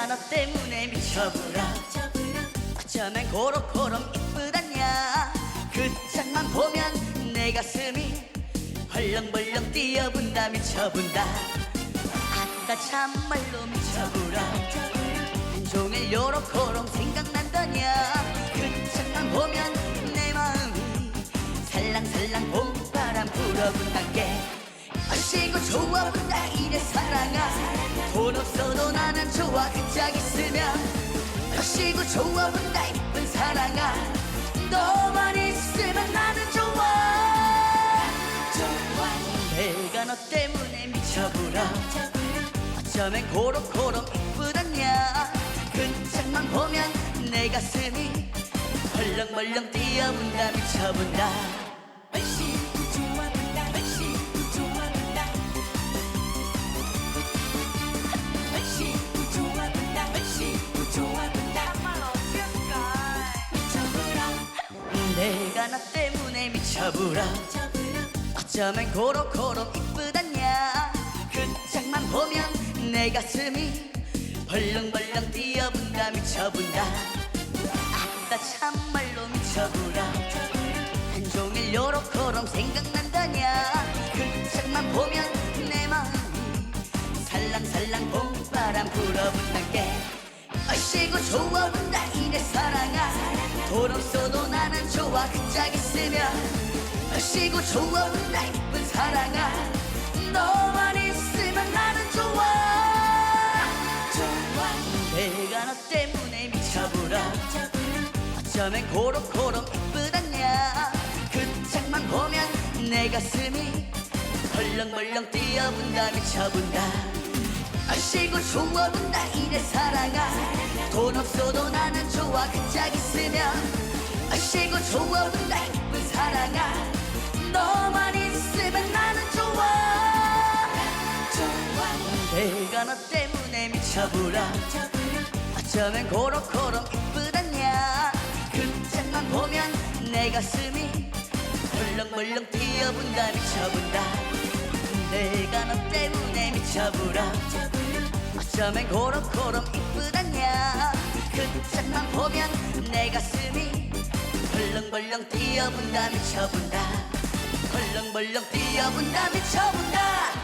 내가 너 때문에 미쳐버려. 어쩌면 고로고름 이쁘다냐. 그 장만 보면 내 가슴이 벌렁벌렁 뛰어본다 미쳐본다. 아따 참말로 미쳐버려. 종일 요렇고롱 생각난다냐. 그 장만 보면 내 마음이 살랑살랑 봄바람 불어본단게 아시고 좋아본다 이래 사랑아. 돈 없어도 나는 좋아. 그 짝 있으면 아시고 좋아본다 이쁜 사랑아. 너만 있으면 나는 좋아. 좋아. 내가 너 때문에 미쳐버려. 어쩌면 고로고름 이쁘다냐. 그 장만 보면 내 가슴이 벌렁벌렁 뛰어본다. 미쳐본다 내가 나 때문에 미쳐버려 어쩌면 고로고름 이쁘다냐. 그 장만 보면 내 가슴이 벌렁벌렁 뛰어본다 미쳐본다. 아따 참말로 미쳐버려 한종일 요렇고름 생각난다냐. 그 장만 보면 내 마음이 살랑살랑 봄바람 불어본단게. 얼씨구 좋아본다 이내 사랑아. 돈 없어도 나는 좋아 있으면 얼씨구 좋아본다 이쁜 사랑아. 너만 있으면 나는 좋아. 좋아. 내가 너 때문에 미쳐버려 어쩌면 고로고름 이쁘다냐 그 장만 보면 내 가슴이 벌렁벌렁 뛰어본다 미쳐본다. 아시고 좋아본다 이래 사랑아. 돈 없어도 나는 좋아 그짝 있으면. 아시고 좋아본다 이쁜 사랑아 너만 있으면 나는 좋아. 좋아. 내가 너 때문에 미쳐버려. 어쩌면 고로고름 이쁘다냐. 그 장만 보면 내 가슴이 벌렁벌렁 뛰어본다 미쳐본다. 내가 너 때문에 미쳐버려. 어쩌면 고로고름 이쁘다냐. 그 장만 보면 내 가슴이 벌렁벌렁 뛰어본다 미쳐본다. 벌렁벌렁 뛰어본다 미쳐본다